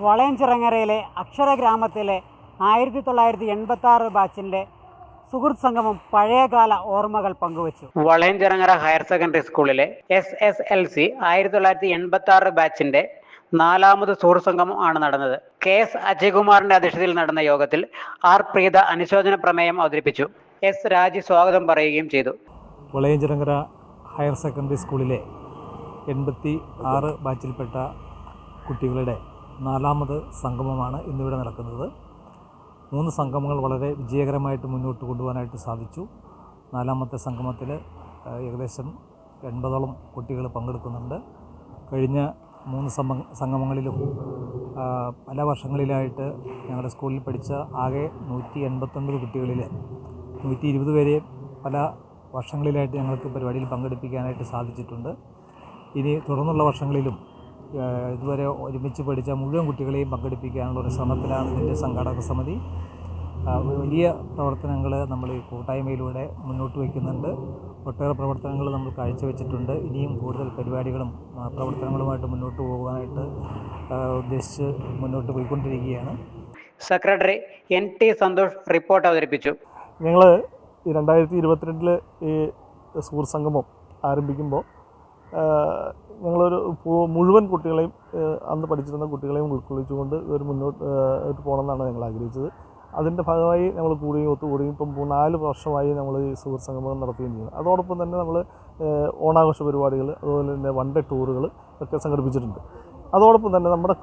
വളയഞ്ചിറങ്ങരയിലെ അക്ഷര ഗ്രാമത്തിലെ ആയിരത്തി തൊള്ളായിരത്തി എൺപത്തി ആറ് ബാച്ചിന്റെ സുഹൃത്ത് സംഗമം പഴയകാല ഓർമ്മകൾ പങ്കുവച്ചു. വളയഞ്ചിറങ്ങര ഹയർ സെക്കൻഡറി സ്കൂളിലെ എസ് എസ് എൽ സി ആയിരത്തി തൊള്ളായിരത്തി എൺപത്തി ആറ് ബാച്ചിന്റെ നാലാമത് സുഹൃത്ത് സംഗമം ആണ് നടന്നത്. കെ എസ് അജയകുമാറിന്റെ അധ്യക്ഷതയിൽ നടന്ന യോഗത്തിൽ ആർ പ്രീത അനുശോചന പ്രമേയം അവതരിപ്പിച്ചു. എസ് രാജി സ്വാഗതം പറയുകയും ചെയ്തു. വളയഞ്ചിറങ്ങര ഹയർ സെക്കൻഡറി സ്കൂളിലെ എൺപത്തി ആറ് ബാച്ചിൽപ്പെട്ട കുട്ടികളുടെ നാലാമത് സംഗമമാണ് ഇന്നിവിടെ നടക്കുന്നത്. മൂന്ന് സംഗമങ്ങൾ വളരെ വിജയകരമായിട്ട് മുന്നോട്ട് കൊണ്ടുപോകാനായിട്ട് സാധിച്ചു. നാലാമത്തെ സംഗമത്തിൽ ഏകദേശം എൺപതോളം കുട്ടികൾ പങ്കെടുക്കുന്നുണ്ട്. കഴിഞ്ഞ മൂന്ന് സംഗമങ്ങളിലും പല വർഷങ്ങളിലായിട്ട് ഞങ്ങളുടെ സ്കൂളിൽ പഠിച്ച ആകെ നൂറ്റി എൺപത്തൊൻപത് കുട്ടികളിൽ നൂറ്റി ഇരുപത് പേരെ പല വർഷങ്ങളിലായിട്ട് ഞങ്ങൾക്ക് പരിപാടിയിൽ പങ്കെടുപ്പിക്കാനായിട്ട് സാധിച്ചിട്ടുണ്ട്. ഇനി തുടർന്നുള്ള വർഷങ്ങളിലും ഇതുവരെ ഒരുമിച്ച് പഠിച്ച മുഴുവൻ കുട്ടികളെയും പങ്കെടുപ്പിക്കാനുള്ള ഒരു ശ്രമത്തിലാണ് ഇതിന്റെ സംഘാടക സമിതി. വലിയ പ്രവർത്തനങ്ങൾ നമ്മൾ ഈ കൂട്ടായ്മയിലൂടെ മുന്നോട്ട് വയ്ക്കുന്നുണ്ട്. ഒട്ടേറെ പ്രവർത്തനങ്ങൾ നമ്മൾ കാഴ്ചവെച്ചിട്ടുണ്ട്. ഇനിയും കൂടുതൽ പരിപാടികളും പ്രവർത്തനങ്ങളുമായിട്ട് മുന്നോട്ട് പോകാനായിട്ട് ഉദ്ദേശിച്ച് മുന്നോട്ട് പോയിക്കൊണ്ടിരിക്കുകയാണ്. Secretary N T Santhosh report അവതരിപ്പിച്ചു. ഞങ്ങൾ ഈ രണ്ടായിരത്തി ഇരുപത്തിരണ്ടിൽ ഈ സുഹൃത്ത് സംഗമം ആരംഭിക്കുമ്പോൾ ഞങ്ങളൊരു മുഴുവൻ കുട്ടികളെയും അന്ന് പഠിച്ചിരുന്ന കുട്ടികളെയും ഉൾക്കൊള്ളിച്ചുകൊണ്ട് ഒരു മുന്നോട്ട് പോകണമെന്നാണ് ഞങ്ങൾ ആഗ്രഹിച്ചത്. അതിന്റെ ഭാഗമായി ഞങ്ങൾ കൂടുകയും ഒത്തുകൂടുകയും ഇപ്പം നാല് വർഷമായി നമ്മൾ ഈ സുഹൃത്ത് സംഗമം നടത്തുകയും ചെയ്യുന്നത് അതോടൊപ്പം തന്നെ നമ്മൾ ഓണാഘോഷ പരിപാടികൾ അതുപോലെ തന്നെ വൺ ഡേ ടൂറുകൾ ഒക്കെ സംഘടിപ്പിച്ചിട്ടുണ്ട്. അതോടൊപ്പം തന്നെ നമ്മുടെ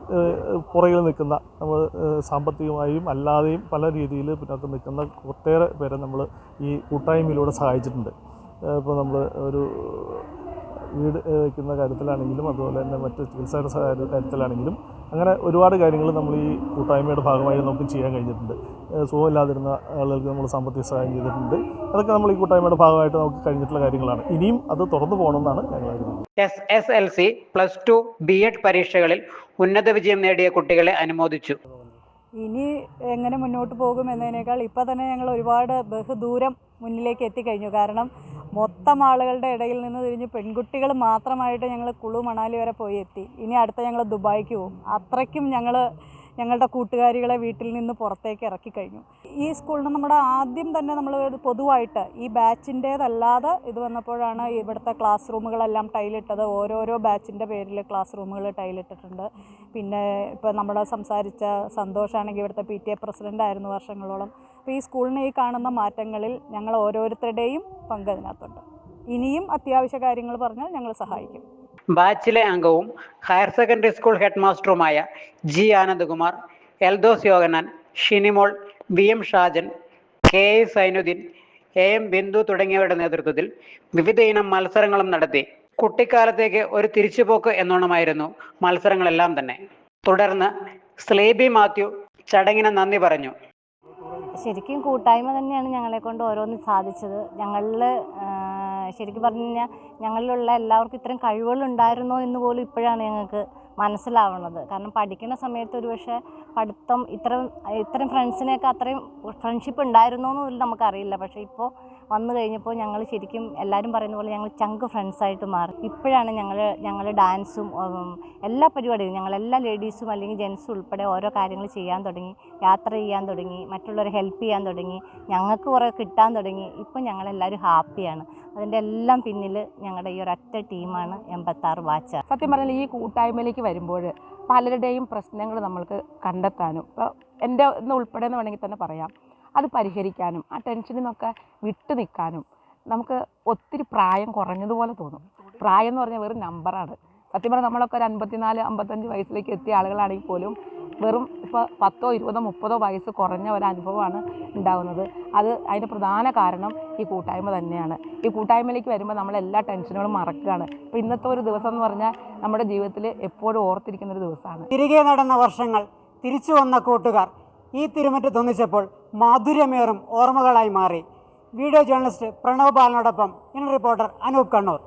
പുറകിൽ നിൽക്കുന്ന നമ്മൾ സാമ്പത്തികമായും അല്ലാതെയും പല രീതിയിൽ പിന്നോക്കം നിൽക്കുന്ന ഒട്ടേറെ പേരെ നമ്മൾ ഈ കൂട്ടായ്മയിലൂടെ സഹായിച്ചിട്ടുണ്ട്. ഇപ്പോൾ നമ്മൾ ഒരു വീട് വയ്ക്കുന്ന കാര്യത്തിലാണെങ്കിലും അതുപോലെ തന്നെ മറ്റ് ചികിത്സയുടെ സഹായ- കാര്യത്തിലാണെങ്കിലും അങ്ങനെ ഒരുപാട് കാര്യങ്ങൾ നമ്മൾ ഈ കൂട്ടായ്മയുടെ ഭാഗമായി നമുക്ക് ചെയ്യാൻ കഴിഞ്ഞിട്ടുണ്ട്. സുഖമില്ലാതിരുന്ന ആളുകൾക്ക് നമ്മൾ സാമ്പത്തിക സഹായം ചെയ്തിട്ടുണ്ട്. അതൊക്കെ നമ്മൾ ഈ കൂട്ടായ്മയുടെ ഭാഗമായിട്ട് നമുക്ക് കഴിഞ്ഞിട്ടുള്ള കാര്യങ്ങളാണ്. ഇനിയും അത് തുറന്നു പോകണമെന്നാണ് ഞങ്ങൾ S S L C plus two B Ed പരീക്ഷകളിൽ ഉന്നത വിജയം നേടിയ കുട്ടികളെ അനുമോദിച്ചു. ഇനി എങ്ങനെ മുന്നോട്ട് പോകും എന്നതിനേക്കാൾ ഇപ്പോൾ തന്നെ ഞങ്ങൾ ഒരുപാട് ബഹുദൂരം മുന്നിലേക്ക് എത്തിക്കഴിഞ്ഞു. കാരണം മൊത്തം ആളുകളുടെ ഇടയിൽ നിന്ന് തിരിഞ്ഞ് പെൺകുട്ടികൾ മാത്രമായിട്ട് ഞങ്ങൾ കുളു മണാലി വരെ പോയി എത്തി. ഇനി അടുത്ത ഞങ്ങൾ ദുബായിക്ക് പോകും. അത്രയ്ക്കും ഞങ്ങൾ ഞങ്ങളുടെ കൂട്ടുകാരികളെ വീട്ടിൽ നിന്ന് പുറത്തേക്ക് ഇറക്കി കഴിഞ്ഞു. ഈ സ്കൂളിന് നമ്മുടെ ആദ്യം തന്നെ നമ്മൾ പൊതുവായിട്ട് ഈ ബാച്ചിന്റേതല്ലാതെ ഇത് വന്നപ്പോഴാണ് ഇവിടുത്തെ ക്ലാസ് റൂമുകളെല്ലാം ടൈലിട്ടത്. ഓരോരോ ബാച്ചിന്റെ പേരിൽ ക്ലാസ് റൂമുകൾ ടൈലിട്ടിട്ടുണ്ട്. പിന്നെ ഇപ്പോൾ നമ്മൾ സംസാരിച്ച സന്തോഷാണെങ്കിൽ ഇവിടുത്തെ പി ടി എ പ്രസിഡന്റ് ആയിരുന്നു വർഷങ്ങളോളം. അപ്പോൾ ഈ സ്കൂളിനെ ഈ കാണുന്ന മാറ്റങ്ങളിൽ ഞങ്ങൾ ഓരോരുത്തരുടെയും പങ്ക് അതിനകത്തുണ്ട്. ഇനിയും അത്യാവശ്യ കാര്യങ്ങൾ പറഞ്ഞാൽ ഞങ്ങൾ സഹായിക്കും. ബാച്ചിലെ അംഗവും higher secondary school head മാസ്റ്ററുമായ G Anandakumar Eldhose Yoganan Shinimol V M Shajan K A Sainuddin A M Bindu തുടങ്ങിയവരുടെ നേതൃത്വത്തിൽ വിവിധ ഇനം മത്സരങ്ങളും നടത്തി കുട്ടിക്കാലത്തേക്ക് ഒരു തിരിച്ചുപോക്ക് എന്നോണമായിരുന്നു മത്സരങ്ങളെല്ലാം തന്നെ. തുടർന്ന് സ്ലേബി മാത്യു ചടങ്ങിന് നന്ദി പറഞ്ഞു. ശരിക്കും കൂട്ടായ്മ തന്നെയാണ് ഞങ്ങളെ കൊണ്ട് ഓരോന്ന് സാധിച്ചത്. ഞങ്ങളിൽ ശരിക്കും പറഞ്ഞു കഴിഞ്ഞാൽ ഞങ്ങളിലുള്ള എല്ലാവർക്കും ഇത്രയും കഴിവുകൾ ഉണ്ടായിരുന്നോ എന്ന് പോലും ഇപ്പോഴാണ് ഞങ്ങൾക്ക് മനസ്സിലാവുന്നത്. കാരണം പഠിക്കുന്ന സമയത്ത് ഒരു പക്ഷേ പഠിത്തം ഇത്രയും ഇത്രയും ഫ്രണ്ട്സിനെയൊക്കെ അത്രയും ഫ്രണ്ട്ഷിപ്പ് ഉണ്ടായിരുന്നോ എന്ന് പോലും നമുക്കറിയില്ല. പക്ഷേ ഇപ്പോൾ വന്നു കഴിഞ്ഞപ്പോൾ ഞങ്ങൾ ശരിക്കും എല്ലാവരും പറയുന്ന പോലെ ഞങ്ങൾ ചങ്ക് ഫ്രണ്ട്സായിട്ട് മാറി. ഇപ്പോഴാണ് ഞങ്ങൾ ഞങ്ങൾ ഡാൻസും എല്ലാ പരിപാടിയും ഞങ്ങൾ എല്ലാ ലേഡീസും അല്ലെങ്കിൽ ജെൻസും ഉൾപ്പെടെ ഓരോ കാര്യങ്ങൾ ചെയ്യാൻ തുടങ്ങി. യാത്ര ചെയ്യാൻ തുടങ്ങി. മറ്റുള്ളവരെ ഹെൽപ്പ് ചെയ്യാൻ തുടങ്ങി. ഞങ്ങൾക്ക് കുറേ കിട്ടാൻ തുടങ്ങി. ഇപ്പം ഞങ്ങളെല്ലാവരും ഹാപ്പിയാണ് അതിന്റെ എല്ലാം പിന്നിൽ ഞങ്ങളുടെ ഈ ഒരൊറ്റ ടീമാണ് എൺപത്താറ് വാച്ച. സത്യം പറഞ്ഞാൽ ഈ കൂട്ടായ്മയിലേക്ക് വരുമ്പോൾ പലരുടെയും പ്രശ്നങ്ങൾ നമ്മൾക്ക് കണ്ടെത്താനും ഇപ്പോൾ എന്റെ ഇന്ന് ഉൾപ്പെടെ എന്ന് വേണമെങ്കിൽ തന്നെ പറയാം. അത് പരിഹരിക്കാനും ആ ടെൻഷനിൽ നിന്നൊക്കെ വിട്ടു നിൽക്കാനും നമുക്ക് ഒത്തിരി പ്രായം കുറഞ്ഞതുപോലെ തോന്നും. പ്രായം എന്ന് പറഞ്ഞാൽ വെറും നമ്പറാണ് സത്യം പറഞ്ഞാൽ നമ്മളൊക്കെ ഒരു അൻപത്തിനാല് അമ്പത്തഞ്ച് വയസ്സിലേക്ക് എത്തിയ ആളുകളാണെങ്കിൽ പോലും വെറും ഇപ്പോൾ പത്തോ ഇരുപതോ മുപ്പതോ വയസ്സ് കുറഞ്ഞ അനുഭവമാണ് ഉണ്ടാകുന്നത്. അത് അതിന് പ്രധാന കാരണം ഈ കൂട്ടായ്മ തന്നെയാണ്. ഈ കൂട്ടായ്മയിലേക്ക് വരുമ്പോൾ നമ്മൾ എല്ലാ ടെൻഷനുകളും മറക്കുകയാണ്. ഇപ്പോൾ ഇന്നത്തെ ഒരു ദിവസം എന്ന് പറഞ്ഞാൽ നമ്മുടെ ജീവിതത്തിൽ എപ്പോഴും ഓർത്തിരിക്കുന്ന ഒരു ദിവസമാണ്. തിരികെ നടന്ന വർഷങ്ങൾ തിരിച്ചു വന്ന കൂട്ടുകാർ ഈ തിരുമറ്റ് തോന്നിച്ചപ്പോൾ മാധുര്യമേറും ഓർമ്മകളായി മാറി. വീഡിയോ ജേർണലിസ്റ്റ് പ്രണവ് ബാലനോടൊപ്പം ഇൻ റിപ്പോർട്ടർ അനൂപ് കണ്ണൂർ.